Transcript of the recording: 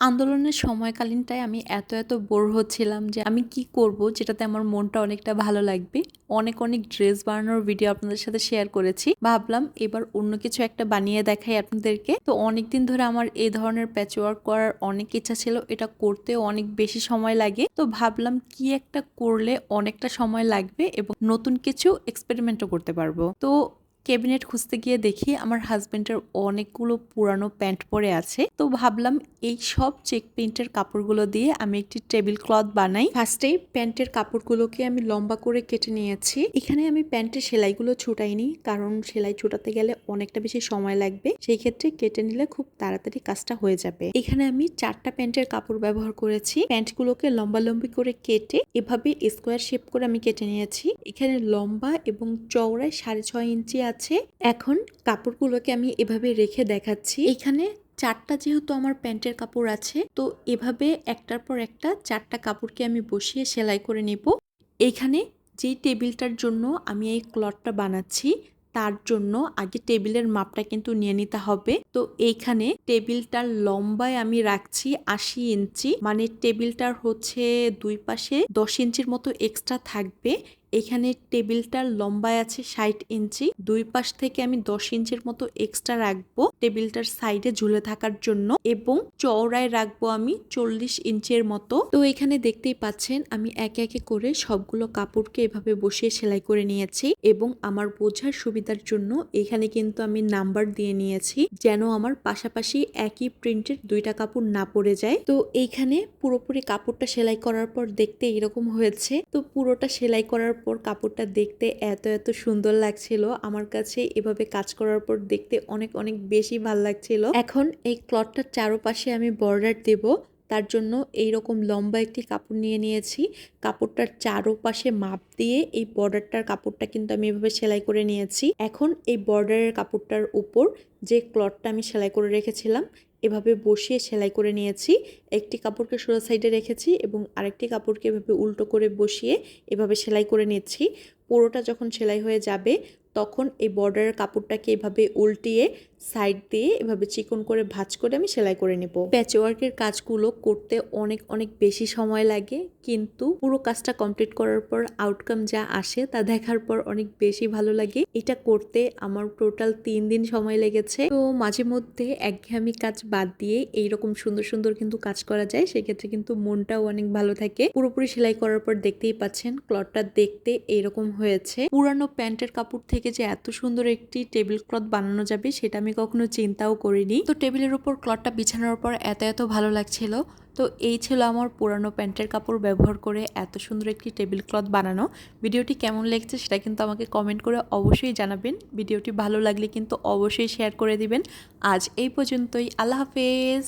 আন্দোলনের সময়কালীনটায় আমি এত এত বোর হচ্ছিলাম যে আমি কি করব যেটাতে আমার মনটা অনেকটা ভালো লাগবে। অনেক অনেক ড্রেস বানানোর ভিডিও আপনাদের সাথে শেয়ার করেছি। ভাবলাম এবার অন্য কিছু একটা বানিয়ে দেখাই আপনাদেরকে। তো অনেকদিন ধরে আমার এই ধরনের প্যাচ ওয়ার্ক করার অনেক ইচ্ছা ছিল, এটা করতে অনেক বেশি সময় লাগে। তো ভাবলাম কি একটা করলে অনেকটা সময় লাগবে এবং নতুন কিছু এক্সপেরিমেন্টও করতে পারব। তো ক্যাবিনেট খুঁজতে গিয়ে দেখি আমার হাজবেন্ডের অনেকগুলো পুরানো প্যান্ট পরে আছে। তো ভাবলাম এই সব চেক প্রিন্টের কাপড়গুলো দিয়ে আমি একটি টেবিল ক্লথ বানাই। ফার্স্টেই প্যান্টের কাপড়গুলোকে আমি লম্বা করে কেটে নিয়েছি। এখানে আমি প্যান্টের সেলাইগুলো ছুটাইনি, কারণ সেলাই ছুটাতে গেলে অনেকটা বেশি সময় লাগবে। সেই ক্ষেত্রে কেটে নিলে খুব তাড়াতাড়ি কাজটা হয়ে যাবে। এখানে আমি চারটা প্যান্টের কাপড় ব্যবহার করেছি। প্যান্টগুলোকে লম্বা লম্বি করে কেটে এভাবে স্কোয়ার শেপ করে আমি কেটে নিয়েছি। এখানে লম্বা এবং চওড়ায় সাড়ে ছয় ইঞ্চি আছে এখন কাপড়গুলোকে আমি এভাবে রেখে দেখাচ্ছি। এখানে চারটা যেহেতু আমার প্যান্টের কাপড় আছে, তো এভাবে একটার পর একটা চারটা কাপড়কে আমি বসিয়ে সেলাই করে নেব। এইখানে যেই টেবিলটার জন্য আমি এই ক্লথটা বানাচ্ছি, তার জন্য আগে টেবিলের মাপটা কিন্তু নিয়ে নিতে হবে। তো এইখানে টেবিলটার লম্বায় আমি রাখছি আশি ইঞ্চি মানে টেবিলটার হচ্ছে দুই পাশে দশ ইঞ্চির মতো এক্সট্রা থাকবে। এখানে টেবিলটার লম্বায় আছে ষাট ইঞ্চি। দুই পাশ থেকে আমি দশ ইঞ্চির মতো এক্সট্রা রাখব টেবিলটার সাইডে ঝুলে থাকার জন্য এবং চওড়ায় রাখব আমি চল্লিশ ইঞ্চের মতো। তো এখানে দেখতেই পাচ্ছেন আমি একে একে করে সবগুলো কাপড়কে এভাবে বসিয়ে সেলাই করে নিয়েছি এবং আমার বোঝার সুবিধার জন্য এখানে কিন্তু আমি নাম্বার দিয়ে নিয়েছি যেন আমার পাশাপাশি একই প্রিন্টের দুইটা কাপড় না পড়ে যায়। তো এইখানে পুরোপুরি কাপড়টা সেলাই করার পর দেখতে এরকম হয়েছে। তো পুরোটা সেলাই করার পর কাপড়টা দেখতে এত এত সুন্দর লাগছিল। আমার কাছে এভাবে কাজ করার পর দেখতে অনেক অনেক বেশি ভালো লাগছিল। এখন এই ক্লথটার চারপাশে আমি বর্ডার দেব। তার জন্য এই রকম লম্বা একটি কাপড় নিয়ে নিয়েছি। কাপড়টার চারোপাশে মাপ দিয়ে এই বর্ডারটার কাপড়টা কিন্তু আমি এভাবে সেলাই করে নিয়েছি। এখন এই বর্ডারের কাপড়টার উপর যে ক্লথটা আমি সেলাই করে রেখেছিলাম, এভাবে বসিয়ে সেলাই করে নিয়েছি। একটি কাপড়কে সোজা সাইডে রেখেছি এবং আরেকটি কাপড়কে এভাবে উল্টো করে বসিয়ে এভাবে সেলাই করে নিচ্ছি। পুরোটা যখন সেলাই হয়ে যাবে তখন এই বর্ডারের কাপড়টাকে এভাবে উল্টিয়ে সাইড দিয়ে এভাবে চিকন করে ভাঁজ করে আমি সেলাই করে নেব। প্যাচওয়ার্কের কাজগুলো করতে অনেক অনেক বেশি সময় লাগে, কিন্তু পুরো কাজটা কমপ্লিট করার পর আউটকাম যা আসে তা দেখার পর অনেক বেশি ভালো লাগে। এটা করতে আমার টোটাল তিন দিন সময় লেগেছে। তো মাঝে মধ্যে একঘেয়ামি কাজ বাদ দিয়ে এইরকম সুন্দর সুন্দর কিন্তু কাজ করা যায়, সেক্ষেত্রে কিন্তু মনটাও অনেক ভালো থাকে। পুরোপুরি সেলাই করার পর দেখতেই পাচ্ছেন ক্লথটা দেখতে এইরকম হয়েছে। পুরানো প্যান্টের কাপড় থেকে যে এত সুন্দর একটি টেবিল ক্লথ বানানো যাবে, সেটা আমি কখনো চিন্তাও করিনি। তো টেবিলের উপর ক্লথটা বিছানোর পর এত এত ভালো লাগছিল। তো এই ছিল আমার পুরানো প্যান্টের কাপড় ব্যবহার করে এত সুন্দর একটি টেবিল ক্লথ বানানো। ভিডিওটি কেমন লেগেছে সেটা কিন্তু আমাকে কমেন্ট করে অবশ্যই জানাবেন। ভিডিওটি ভালো লাগলে কিন্তু অবশ্যই শেয়ার করে দিবেন। আজ এই পর্যন্তই। আল্লাহ হাফেজ।